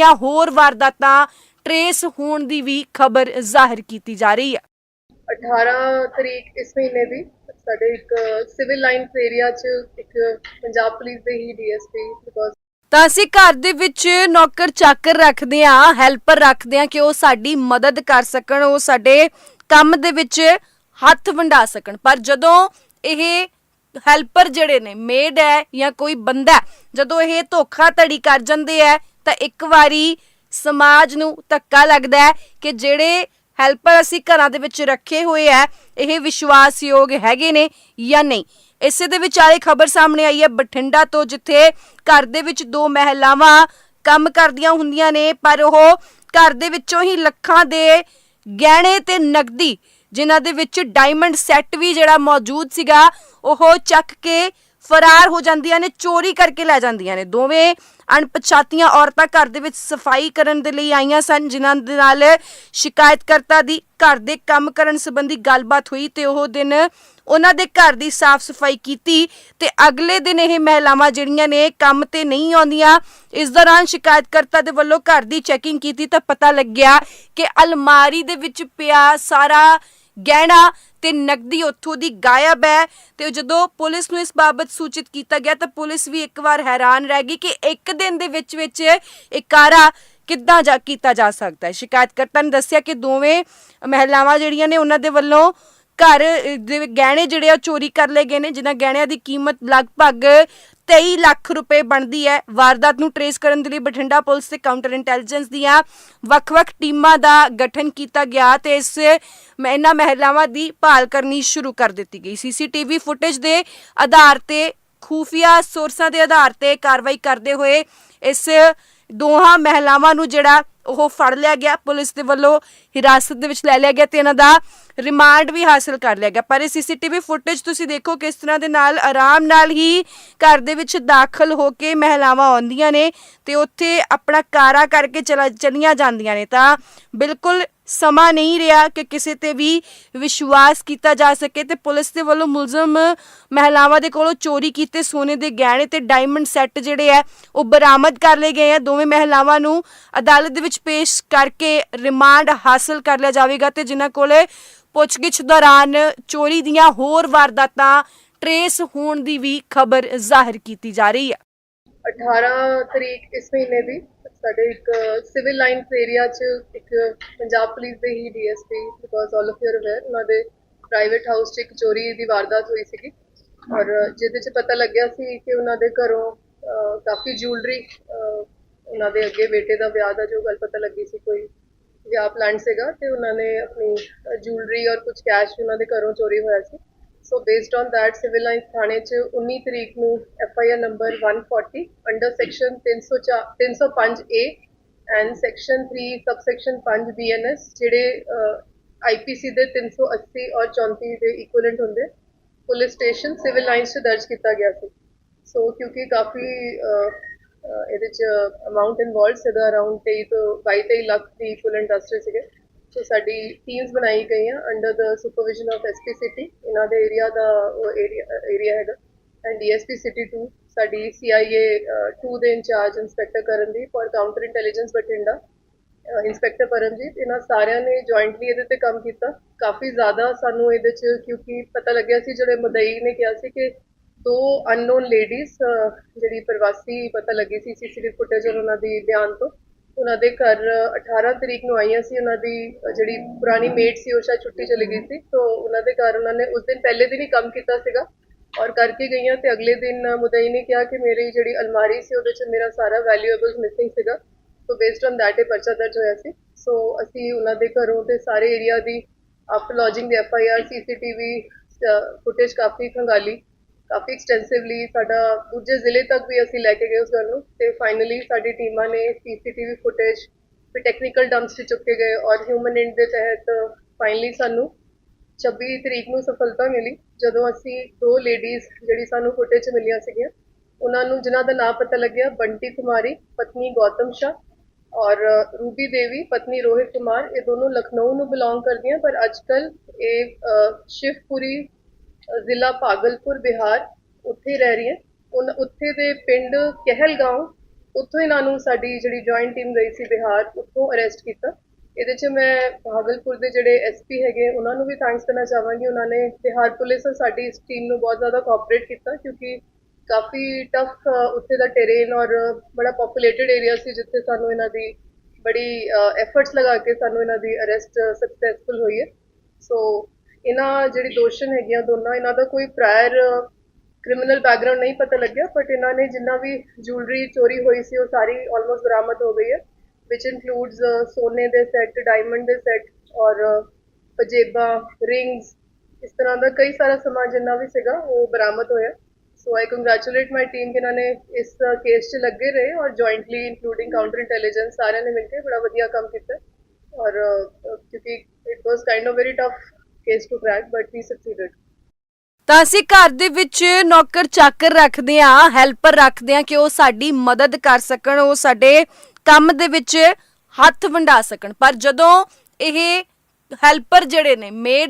ਦੀਆਂ ਹੋਰ ਵਾਰਦਾਤਾਂ ਟਰੇਸ ਹੋਣ ਦੀ ਵੀ ਖਬਰ ਜ਼ਾਹਿਰ ਕੀਤੀ ਜਾ ਰਹੀ ਹੈ। 18 ਤਰੀਕ ਇਸ ਮਹੀਨੇ ਦੀ ਸਾਡੇ ਇੱਕ ਸਿਵਲ ਲਾਈਨਸ ਏਰੀਆ 'ਚ ਇੱਕ ਪੰਜਾਬ ਪੁਲਿਸ ਦੇ ਹੀ ਡੀਐਸਪੀ ਬਿਕੋਜ਼ ਤਾਂ ਅਸੀਂ ਘਰ ਦੇ ਵਿੱਚ ਨੌਕਰ ਚਾਕਰ ਰੱਖਦੇ ਹਾਂ ਹੈਲਪਰ ਰੱਖਦੇ ਹਾਂ ਕਿ ਉਹ ਸਾਡੀ ਮਦਦ ਕਰ ਸਕਣ ਉਹ ਸਾਡੇ ਕੰਮ ਦੇ ਵਿੱਚ ਹੱਥ ਵੰਡਾ ਸਕਣ। ਪਰ ਜਦੋਂ ਇਹ ਹੈਲਪਰ ਜਿਹੜੇ ਨੇ ਮੇਡ ਹੈ ਜਾਂ ਕੋਈ ਬੰਦਾ ਜਦੋਂ ਇਹ ਧੋਖਾਧੜੀ ਕਰ ਜਾਂਦੇ ਹੈ ਤਾਂ ਇੱਕ ਵਾਰੀ ਸਮਾਜ ਨੂੰ ਧੱਕਾ ਲੱਗਦਾ ਹੈ ਕਿ ਜਿਹੜੇ ਹੈਲਪਰ ਅਸੀਂ ਘਰਾਂ ਦੇ ਵਿੱਚ ਰੱਖੇ ਹੋਏ ਆ, ਇਹ ਵਿਸ਼ਵਾਸਯੋਗ ਹੈਗੇ ਨੇ ਜਾਂ ਨਹੀਂ? ਇਸੇ ਦੇ ਵਿਚਾਲੇ ਖਬਰ ਸਾਹਮਣੇ ਆਈ ਹੈ, ਬਠਿੰਡਾ ਤੋਂ ਜਿੱਥੇ ਘਰ ਦੇ ਵਿੱਚ ਦੋ ਮਹਿਲਾਵਾਂ ਕੰਮ ਕਰਦੀਆਂ ਹੁੰਦੀਆਂ ਨੇ, ਪਰ ਉਹ ਘਰ ਦੇ ਵਿੱਚੋਂ ਹੀ ਲੱਖਾਂ ਦੇ ਗਹਿਣੇ ਤੇ ਨਕਦੀ, ਜਿਨ੍ਹਾਂ ਦੇ ਵਿੱਚ ਡਾਇਮੰਡ ਸੈੱਟ ਵੀ ਜਿਹੜਾ ਮੌਜੂਦ ਸੀਗਾ, ਉਹ ਚੱਕ ਕੇ ਫਰਾਰ ਹੋ ਜਾਂਦੀਆਂ ਨੇ, ਚੋਰੀ ਕਰਕੇ ਲੈ ਜਾਂਦੀਆਂ ਨੇ। ਦੋਵੇਂ ਅਣਪਛਾਤੀਆਂ ਔਰਤਾਂ ਘਰ ਦੇ ਵਿੱਚ ਸਫ਼ਾਈ ਕਰਨ ਦੇ ਲਈ ਆਈਆਂ ਸਨ, ਜਿਨ੍ਹਾਂ ਦੇ ਨਾਲ ਸ਼ਿਕਾਇਤਕਰਤਾ ਦੀ ਘਰ ਦੇ ਕੰਮ ਕਰਨ ਸੰਬੰਧੀ ਗੱਲਬਾਤ ਹੋਈ ਤੇ ਉਹ ਦਿਨ ਉਹਨਾਂ ਦੇ ਘਰ ਦੀ ਸਾਫ਼ ਸਫ਼ਾਈ ਕੀਤੀ ਤੇ ਅਗਲੇ ਦਿਨ ਇਹ ਮਹਿਲਾਵਾਂ ਜਿਹੜੀਆਂ ਨੇ ਕੰਮ ਤੇ ਨਹੀਂ ਆਉਂਦੀਆਂ, ਇਸ ਦੌਰਾਨ ਸ਼ਿਕਾਇਤਕਰਤਾ ਦੇ ਵੱਲੋਂ ਘਰ ਦੀ ਚੈਕਿੰਗ ਕੀਤੀ ਤਾਂ ਪਤਾ ਲੱਗਿਆ ਕਿ ਅਲਮਾਰੀ ਦੇ ਵਿੱਚ ਪਿਆ ਸਾਰਾ ਗਹਿਣਾ ਤੇ ਨਕਦੀ ਉੱਥੋਂ ਦੀ ਗਾਇਬ ਹੈ ਤੇ ਜਦੋਂ ਪੁਲਿਸ ਨੂੰ ਇਸ ਬਾਬਤ ਸੂਚਿਤ ਕੀਤਾ ਗਿਆ ਤਾਂ ਪੁਲਿਸ ਵੀ ਇੱਕ ਵਾਰ ਹੈਰਾਨ ਰਹਿ ਗਈ ਕਿ ਇੱਕ ਦਿਨ ਦੇ ਵਿੱਚ ਵਿੱਚ ਇਹ ਕਾਰਾ ਕਿੱਦਾਂ ਜਾ ਕੀਤਾ ਜਾ ਸਕਦਾ ਹੈ। ਸ਼ਿਕਾਇਤਕਰਤਾ ਨੇ ਦੱਸਿਆ ਕਿ ਦੋਵੇਂ ਮਹਿਲਾਵਾਂ ਜਿਹੜੀਆਂ ਨੇ ਉਹਨਾਂ ਦੇ ਵੱਲੋਂ ਘਰ ਦੇ ਗਹਿਣੇ ਜਿਹੜੇ ਆ ਉਹ ਚੋਰੀ ਕਰ ਲਏ ਗਏ ਨੇ, ਜਿਨ੍ਹਾਂ ਗਹਿਣਿਆਂ ਦੀ ਕੀਮਤ ਲਗਭਗ 23 ਲੱਖ ਰੁਪਏ ਬਣਦੀ ਹੈ। ਵਾਰਦਾਤ ਨੂੰ ਟਰੇਸ ਕਰਨ ਦੇ ਲਈ ਬਠਿੰਡਾ ਪੁਲਿਸ ਤੇ ਕਾਊਂਟਰ ਇੰਟੈਲੀਜੈਂਸ ਦੀਆਂ ਵੱਖ-ਵੱਖ ਟੀਮਾਂ ਦਾ ਗਠਨ ਕੀਤਾ ਗਿਆ ਤੇ ਇਸ ਮੈਂ, ਇਹਨਾਂ ਮਹਿਲਾਵਾਂ ਦੀ ਭਾਲ ਕਰਨੀ ਸ਼ੁਰੂ ਕਰ ਦਿੱਤੀ ਗਈ। ਸੀਸੀਟੀਵੀ ਫੁਟੇਜ ਦੇ ਆਧਾਰ ਤੇ, ਖੂਫੀਆ ਸੋਰਸਾਂ ਦੇ ਆਧਾਰ ਤੇ ਕਾਰਵਾਈ ਕਰਦੇ ਹੋਏ ਇਸ ਦੋਹਾਂ ਮਹਿਲਾਵਾਂ ਨੂੰ ਜਿਹੜਾ ਉਹ ਫੜ ਲਿਆ ਗਿਆ। ਪੁਲਿਸ ਦੇ ਵੱਲੋਂ ਹਿਰਾਸਤ ਦੇ ਵਿੱਚ ਲੈ ਲਿਆ ਗਿਆ ਤੇ ਇਹਨਾਂ ਦਾ ਰਿਮਾਂਡ ਵੀ ਹਾਸਲ ਕਰ ਲਿਆ ਗਿਆ। ਪਰ ਇਹ ਸੀਸੀਟੀਵੀ ਫੁਟੇਜ ਤੁਸੀਂ ਦੇਖੋ ਕਿਸ ਤਰ੍ਹਾਂ ਦੇ ਨਾਲ, ਆਰਾਮ ਨਾਲ ਹੀ ਘਰ ਦੇ ਵਿੱਚ ਦਾਖਲ ਹੋ ਕੇ ਮਹਿਲਾਵਾਂ ਆਉਂਦੀਆਂ ਨੇ ਤੇ ਉੱਥੇ ਆਪਣਾ ਕਾਰਾ ਕਰਕੇ ਚਲਾ, ਚਲੀਆਂ ਜਾਂਦੀਆਂ ਨੇ। ਤਾਂ ਬਿਲਕੁਲ ਸਮਾਂ ਨਹੀਂ ਰਿਹਾ ਕਿ ਕਿਸੇ ਤੇ ਵੀ ਵਿਸ਼ਵਾਸ ਕੀਤਾ ਜਾ ਸਕੇ ਤੇ ਪੁਲਿਸ ਦੇ ਵੱਲੋਂ ਮੁਲਜ਼ਮ ਮਹਿਲਾਵਾਂ ਦੇ ਕੋਲੋਂ ਚੋਰੀ ਕੀਤੇ ਸੋਨੇ ਦੇ ਗਹਿਣੇ ਤੇ ਡਾਇਮੰਡ ਸੈੱਟ ਜਿਹੜੇ ਆ, ਉਹ ਬਰਾਮਦ ਕਰ ਲਏ ਗਏ ਆ। ਦੋਵੇਂ ਮਹਿਲਾਵਾਂ ਨੂੰ ਅਦਾਲਤ ਦੇ ਵਿੱਚ ਪੇਸ਼ ਕਰਕੇ ਰਿਮਾਂਡ ਹਾਸਲ ਕਰ ਲਿਆ ਜਾਵੇਗਾ ਤੇ ਜਿਨ੍ਹਾਂ ਕੋਲੇ ਪੁੱਛਗਿੱਛ ਦੌਰਾਨ ਚੋਰੀ ਦੀਆਂ ਹੋਰ ਵਾਰਦਾਤਾਂ ਟਰੇਸ ਹੋਣ ਦੀ ਵੀ ਖਬਰ ਜ਼ਾਹਿਰ ਕੀਤੀ ਜਾ ਰਹੀ ਹੈ। 18 ਤਰੀਕ ਇਸ ਮਹੀਨੇ ਦੀ ਸਾਡੇ ਇੱਕ ਸਿਵਲ ਲਾਈਨਸ ਏਰੀਆ 'ਚ ਇੱਕ ਪੰਜਾਬ ਪੁਲਿਸ ਦੇ ਹੀ DSP because all of you aware ਉਹਨਾਂ ਦੇ ਪ੍ਰਾਈਵੇਟ ਹਾਊਸ 'ਚ ਇੱਕ ਚੋਰੀ ਦੀ ਵਾਰਦਾਤ ਹੋਈ ਸੀਗੀ। ਔਰ ਜਿਹਦੇ 'ਚ ਪਤਾ ਲੱਗਿਆ ਸੀ ਕਿ ਉਹਨਾਂ ਦੇ ਘਰੋਂ ਕਾਫੀ ਜੁਐਲਰੀ ਉਹਨਾਂ ਦੇ ਅੱਗੇ ਬੇਟੇ ਦਾ ਵਿਆਹ ਦਾ ਜੋ ਗੱਲ ਪਤਾ ਲੱਗੀ ਸੀ, ਕੋਈ ਵਿਆਹ ਪਲਾਨ ਸੀਗਾ ਤੇ ਉਹਨਾਂ ਨੇ ਆਪਣੀ ਜੁਐਲਰੀ ਔਰ ਕੁਝ ਕੈਸ਼ ਉਹਨਾਂ ਦੇ ਘਰੋਂ ਚੋਰੀ ਹੋਇਆ ਸੀ। So based on that civil lines ਥਾਣੇ 'ਚ 19 ਤਰੀਕ ਨੂੰ F I R number 140 under section 304 305 A and section 3 subsection 5 BNS ਜਿਹੜੇ ਆਈਪੀਸੀ ਦੇ 380 ਔਰ 34 ਦੇ ਇਕੁਇਵਲੈਂਟ ਹੁੰਦੇ ਪੁਲਿਸ ਸਟੇਸ਼ਨ ਸਿਵਲ ਲਾਈਨਸ 'ਚ ਦਰਜ ਕੀਤਾ ਗਿਆ ਸੀ। ਸੋ ਕਿਉਂਕਿ ਕਾਫੀ ਇਹਦੇ 'ਚ ਅਮਾਉਂਟ ਇਨਵੋਲਡ ਸੀਗਾ ਅਰਾਊਂਡ 23 ਤੋਂ 22 23 ਲੱਖ ਦੀ ਫੁੱਲ ਇੰਡਸਟਰੀ ਸੀਗੇ। ਸੋ ਸਾਡੀ ਟੀਮਸ ਬਣਾਈ ਗਈਆਂ ਅੰਡਰ ਦਾ ਸੁਪਰਵਿਜ਼ਨ ਆਫ ਐਸਪੀ ਸਿਟੀ ਇਹਨਾਂ ਦੇ ਏਰੀਆ ਦਾ ਉਹ ਏਰੀਆ ਏਰੀਆ ਹੈਗਾ। ਐਂਡ ਡੀਐਸਪੀ ਸਿਟੀ 2 ਸਾਡੀ ਸੀਆਈਏ 2 ਦੇ ਇੰਚਾਰਜ ਇੰਸਪੈਕਟਰ ਕਰਨਦੀਪ ਔਰ counter intelligence Bathinda inspector Paramjit. ਇਹਨਾਂ ਸਾਰਿਆਂ ਨੇ ਜੁਆਇੰਟਲੀ ਇਹਦੇ ਤੇ ਕੰਮ ਕੀਤਾ। ਕਾਫੀ ਜ਼ਿਆਦਾ ਸਾਨੂੰ ਇਹਦੇ 'ਚ ਕਿਉਂਕਿ ਪਤਾ ਲੱਗਿਆ ਸੀ, ਜਿਹੜੇ ਮਦਈ ਨੇ ਕਿਹਾ ਸੀ ਕਿ ਦੋ ਅਨਨੋਨ ਲੇਡੀਜ਼ ਜਿਹੜੀ ਪ੍ਰਵਾਸੀ ਪਤਾ ਲੱਗੀ ਸੀ ਸੀਸੀਟੀਵੀ ਫੁਟੇਜ ਔਰ ਉਹਨਾਂ ਦੀ ਬਿਆਨ ਤੋਂ। ਉਹਨਾਂ ਦੇ ਘਰ 18 ਤਰੀਕ ਨੂੰ ਆਈਆਂ ਸੀ, ਉਹਨਾਂ ਦੀ ਜਿਹੜੀ ਪੁਰਾਣੀ ਮੇਟ ਸੀ ਉਹ ਸ਼ਾਇਦ ਛੁੱਟੀ ਚਲੀ ਗਈ ਸੀ। ਤੋਂ ਉਹਨਾਂ ਦੇ ਘਰ ਉਹਨਾਂ ਨੇ ਉਸ ਦਿਨ ਪਹਿਲੇ ਦਿਨ ਹੀ ਕੰਮ ਕੀਤਾ ਸੀਗਾ ਔਰ ਕਰਕੇ ਗਈਆਂ ਤੇ ਅਗਲੇ ਦਿਨ ਮੁਦਈ ਨੇ ਕਿਹਾ ਕਿ ਮੇਰੀ ਜਿਹੜੀ ਅਲਮਾਰੀ ਸੀ ਉਹਦੇ 'ਚ ਮੇਰਾ ਸਾਰਾ ਵੈਲਿਊਏਬਲਸ ਮਿਸਿੰਗ ਸੀਗਾ। ਸੋ ਬੇਸਡ ਔਨ ਦੈਟ ਇਹ ਪਰਚਾ ਦਰਜ ਹੋਇਆ ਸੀ। ਸੋ ਅਸੀਂ ਉਹਨਾਂ ਦੇ ਘਰੋਂ ਤੇ ਸਾਰੇ ਏਰੀਆ ਦੀ after lodging the F I R CCTV footage ਕਾਫੀ ਖੰਗਾਲੀ। ਕਾਫੀ ਐਕਸਟੈਂਸਿਵਲੀ ਸਾਡਾ ਦੂਜੇ ਜ਼ਿਲ੍ਹੇ ਤੱਕ ਵੀ ਅਸੀਂ ਲੈ ਕੇ ਗਏ ਉਸ ਗੱਲ ਨੂੰ ਤੇ ਫਾਈਨਲੀ ਸਾਡੀ ਟੀਮਾਂ ਨੇ ਸੀਸੀਟੀਵੀ ਫੁਟੇਜ ਫਿਰ ਟੈਕਨੀਕਲ ਡੰਪਸ ਤੇ ਚੁੱਕੇ ਗਏ ਔਰ ਹਿਊਮਨ ਇੰਡ ਦੇ ਤਹਿਤ ਫਾਈਨਲੀ ਸਾਨੂੰ 26 ਤਰੀਕ ਨੂੰ ਸਫਲਤਾ ਮਿਲੀ। ਜਦੋਂ ਅਸੀਂ ਦੋ ਲੇਡੀਜ਼ ਜਿਹੜੀ ਸਾਨੂੰ ਫੁਟੇਜ ਮਿਲੀਆਂ ਸੀਗੀਆਂ, ਉਹਨਾਂ ਨੂੰ ਜਿਨ੍ਹਾਂ ਦਾ ਨਾਮ ਪਤਾ ਲੱਗਿਆ, ਬੰਟੀ ਕੁਮਾਰੀ, ਪਤਨੀ ਗੌਤਮ ਸ਼ਾ ਔਰ ਰੂਬੀ ਦੇਵੀ, ਪਤਨੀ ਰੋਹਿਤ ਕੁਮਾਰ, ਇਹ ਦੋਨੋਂ ਲਖਨਊ ਨੂੰ ਬਿਲੋਂਗ ਕਰਦੀਆਂ, ਪਰ ਅੱਜਕੱਲ ਇਹ ਸ਼ਿਵਪੁਰੀ ਜ਼ਿਲ੍ਹਾ ਭਾਗਲਪੁਰ, ਬਿਹਾਰ ਉੱਥੇ ਰਹਿ ਰਹੀ ਹੈ। ਉਨ, ਉੱਥੇ ਦੇ ਪਿੰਡ ਕਹਿਲਗਾঁव ਉੱਥੋਂ ਇਹਨਾਂ ਨੂੰ ਸਾਡੀ ਜਿਹੜੀ ਜੁਆਇੰਟ ਟੀਮ ਗਈ ਸੀ ਬਿਹਾਰ, ਉੱਥੋਂ ਅਰੈਸਟ ਕੀਤਾ। ਇਹਦੇ 'ਚ ਮੈਂ ਭਾਗਲਪੁਰ ਦੇ ਜਿਹੜੇ ਐਸਪੀ ਹੈਗੇ, ਉਹਨਾਂ ਨੂੰ ਵੀ ਥੈਂਕਸ ਕਰਨਾ ਚਾਹਾਂਗੀ। ਉਹਨਾਂ ਨੇ ਬਿਹਾਰ ਪੁਲਿਸ ਸਾਡੀ ਇਸ ਟੀਮ ਨੂੰ ਬਹੁਤ ਜ਼ਿਆਦਾ ਕੋਆਪਰੇਟ ਕੀਤਾ, ਕਿਉਂਕਿ ਕਾਫੀ ਟਫ ਉੱਥੇ ਦਾ ਟੈਰੇਨ ਔਰ ਬੜਾ ਪੋਪੂਲੇਟਡ ਏਰੀਆ ਸੀ, ਜਿੱਥੇ ਸਾਨੂੰ ਇਹਨਾਂ ਦੀ ਬੜੀ ਐਫਰਟਸ ਲਗਾ ਕੇ ਸਾਨੂੰ ਇਹਨਾਂ ਦੀ ਅਰੈਸਟ ਸਕਸੈਸਫੁਲ ਹੋਈ ਹੈ। ਸੋ ਇਹਨਾਂ ਜਿਹੜੀ ਦੋਸ਼ਣ ਹੈਗੀਆਂ ਦੋਨਾਂ, ਇਹਨਾਂ ਦਾ ਕੋਈ ਪ੍ਰਾਇਰ ਕ੍ਰਿਮੀਨਲ ਬੈਕਗ੍ਰਾਉਂਡ ਨਹੀਂ ਪਤਾ ਲੱਗਿਆ ਬਟ ਇਹਨਾਂ ਨੇ ਜਿੰਨਾ ਵੀ ਜੁਐਲਰੀ ਚੋਰੀ ਹੋਈ ਸੀ, ਉਹ ਸਾਰੀ ਆਲਮੋਸਟ ਬਰਾਮਦ ਹੋ ਗਈ ਹੈ, which includes ਸੋਨੇ ਦੇ ਸੈੱਟ ਡਾਇਮੰਡ ਦੇ ਸੈੱਟ ਔਰ ਪਜੇਬਾਂ ਰਿੰਗਸ ਇਸ ਤਰ੍ਹਾਂ ਦਾ ਕਈ ਸਾਰਾ ਸਮਾਨ ਜਿੰਨਾ ਵੀ ਸੀਗਾ, ਉਹ ਬਰਾਮਦ ਹੋਇਆ। ਸੋ ਆਈ ਕੰਗ੍ਰੈਚੁਲੇਟ ਮਾਈ ਟੀਮ ਕਿ ਇਹਨਾਂ ਨੇ ਇਸ ਕੇਸ 'ਚ ਲੱਗੇ ਰਹੇ ਔਰ ਜੁਆਇੰਟਲੀ ਇਨਕਲੂਡਿੰਗ ਕਾਊਂਟਰ ਇੰਟੈਲੀਜੈਂਸ ਸਾਰਿਆਂ ਨੇ ਮਿਲ ਕੇ ਬੜਾ ਵਧੀਆ ਕੰਮ ਕੀਤਾ। ਔਰ ਕਿਉਂਕਿ it was kind of very tough case to crack but we succeeded ਤਾਂ ਅਸੀਂ ਘਰ ਦੇ ਵਿੱਚ ਨੌਕਰ ਚਾਕਰ ਰੱਖਦੇ ਆ ਹੈਲਪਰ ਰੱਖਦੇ ਆ ਕਿ ਉਹ ਸਾਡੀ ਮਦਦ ਕਰ ਸਕਣ, ਉਹ ਸਾਡੇ ਕੰਮ ਦੇ ਵਿੱਚ ਹੱਥ ਵੰਡਾ ਸਕਣ। ਪਰ ਜਦੋਂ ਇਹ ਹੈਲਪਰ ਜਿਹੜੇ ਨੇ ਮੇਡ